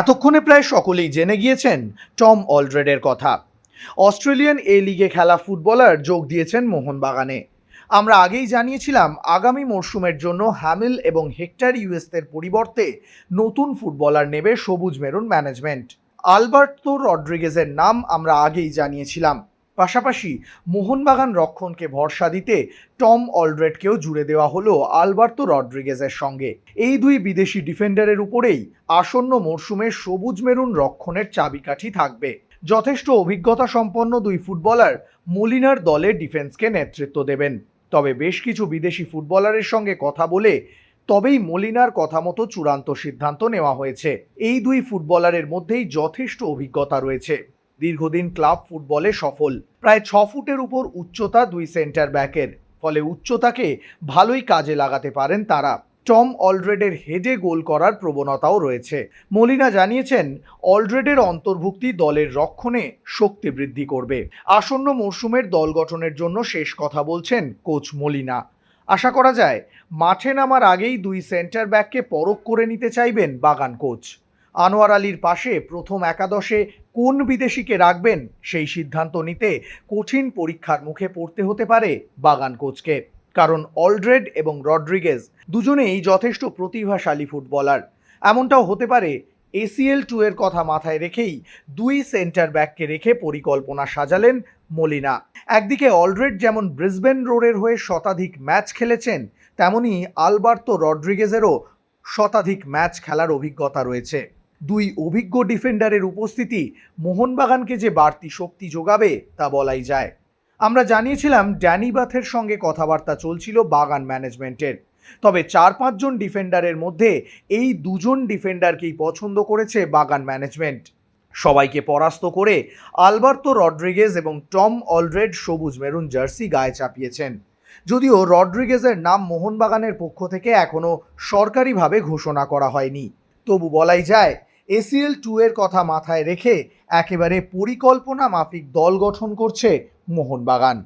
এতক্ষণে প্রায় সকলেই জেনে গিয়েছেন টম অলড্রেডের কথা। অস্ট্রেলিয়ান এ লিগে খেলা ফুটবলার যোগ দিয়েছেন মোহনবাগানে। আমরা আগেই জানিয়েছিলাম, আগামী মরশুমের জন্য হ্যামিল এবং হেক্টর ইউএসদের পরিবর্তে নতুন ফুটবলার নেবে সবুজ মেরুন ম্যানেজমেন্ট। আলবার্তো রড্রিগেজের নাম আমরা আগেই জানিয়েছিলাম। পাশাপাশি মোহনবাগান রক্ষণকে ভরসা দিতে টম অলড্রেডকেও জুড়ে দেওয়া হলো আলবার্তো রড্রিগেজের সঙ্গে। এই দুই বিদেশি ডিফেন্ডারের উপরেই আসন্ন মরশুমে সবুজ মেরুন রক্ষণের চাবিকাঠি থাকবে। যথেষ্ট অভিজ্ঞতা সম্পন্ন দুই ফুটবলার মলিনার দলে ডিফেন্সকে নেতৃত্ব দেবেন। তবে বেশ কিছু বিদেশি ফুটবলারের সঙ্গে কথা বলে তবেই মলিনার কথা মতো চূড়ান্ত সিদ্ধান্ত নেওয়া হয়েছে। এই দুই ফুটবলারের মধ্যেই যথেষ্ট অভিজ্ঞতা রয়েছে। দীর্ঘদিন ক্লাব ফুটবলে সফল। প্রায় ছ ফুটের উপর উচ্চতা দুই সেন্টার ব্যাকের। ফলে উচ্চতাকে ভালোই কাজে লাগাতে পারেন তারা। টম অলরেডের হেডে গোল করার প্রবণতাও রয়েছে। মলিনা জানিয়েছেন অলরেডের অন্তর্ভুক্তি দলের রক্ষণে শক্তি বৃদ্ধি করবে। আসন্ন মরশুমের দল গঠনের জন্য শেষ কথা বলছেন কোচ মলিনা। আশা করা যায়, মাঠে নামার আগেই দুই সেন্টার ব্যাককে পরখ করে নিতে চাইবেন বাগান কোচ। আনোয়ার আলীর পাশে প্রথম একাদশে কোন বিদেশিকে রাখবেন সেই সিদ্ধান্ত নিতে কঠিন পরীক্ষার মুখে পড়তে হতে পারে বাগান কোচকে কারণ অলড্রেড এবং রড্রিগেজ দুজনেই যথেষ্ট প্রতিভাশালী ফুটবলার। এমনটাও হতে পারে এসিএল টু এর কথা মাথায় রেখেই দুই সেন্টার ব্যাককে রেখে পরিকল্পনা সাজালেন মলিনা। একদিকে অলরেড যেমন ব্রিসবেন রোডের হয়ে শতাধিক ম্যাচ খেলেছেন, তেমনি আলবার্তো রড্রিগেজেরও শতাধিক ম্যাচ খেলার অভিজ্ঞতা রয়েছে। দুই অভিজ্ঞ ডিফেন্ডারের উপস্থিতি মোহনবাগানকে যে বাড়তি শক্তি যোগাবে তা বলাই যায়। আমরা জানিয়েছিলাম ড্যানি বাথের সঙ্গে কথাবার্তা চলছিল বাগান ম্যানেজমেন্টের। তবে চার পাঁচজন ডিফেন্ডারের মধ্যে এই দুজন ডিফেন্ডারকেই পছন্দ করেছে বাগান ম্যানেজমেন্ট। সবাইকে পরাস্ত করে আলবার্তো রড্রিগেজ এবং টম অলরেড সবুজ মেরুন জার্সি গায়ে চাপিয়েছেন। যদিও রড্রিগেজের নাম মোহনবাগানের পক্ষ থেকে এখনও সরকারিভাবে ঘোষণা করা হয়নি। তবু বলাই যায় এসিএল টু এর কথা মাথায় রেখে একেবারে পরিকল্পনা মাফিক দল গঠন করছে মোহনবাগান।